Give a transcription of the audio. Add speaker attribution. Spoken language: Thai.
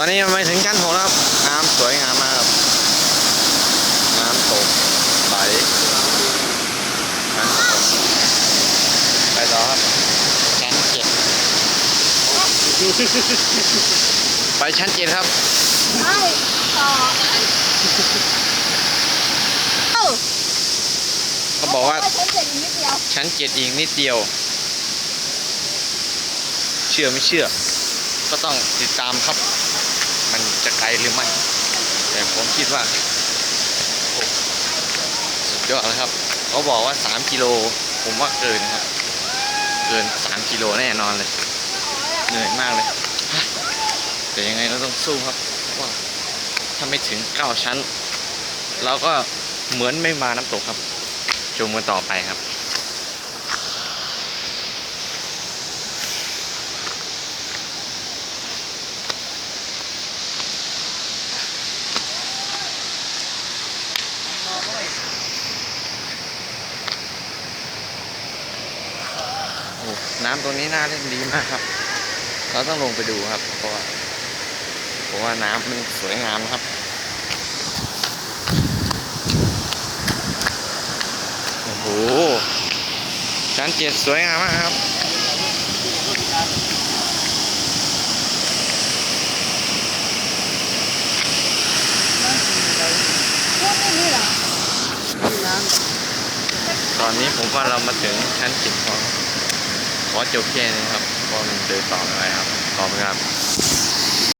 Speaker 1: ตอนนี้มาถึงชั้นหกแล้วครับน้ำสวยงามมากครับน้ำตกไหลน้ำตกไปต่อครับชั้นเจ็ดไปชั้นเจ็ดครับ
Speaker 2: ไม่ต่อเอ้า
Speaker 1: เขาบอกว่า
Speaker 2: ฉันเสร็จอีกนิดเดียว
Speaker 1: ชั้นเจ็ดอีกนิดเดียว เชื่อไม่เชื่อ ก็ต้องติดตามครับ มันจะไกลหรือไม่ แต่ผมคิดว่าโอ้สุดยอดเลยครับ เขาบอกว่า 3 กิโล ผมว่าเกินครับ เกิน 3 กิโลแน่นอนเลย เหนื่อยมากเลย แต่ยังไงเราต้องสู้ครับเพราะว่าถ้าไม่ถึง 9 ชั้น เราก็เหมือนไม่มาน้ำตกครับ ชมกันต่อไปครับ น้ำตรงนี้น่าเล่นดีมากครับ เราต้องลงไปดูครับ เพราะว่าเพราะว่าน้ำมันสวยงามครับโอ้โหชั้นเจ็ดสวยงามมากครับตอนนี้ผมว่าเรามาถึงชั้นเจ็ดขอ ขอจบแค่นี้ครับเพราะมันเดินต่อไม่ไหวครับขอบคุณครับ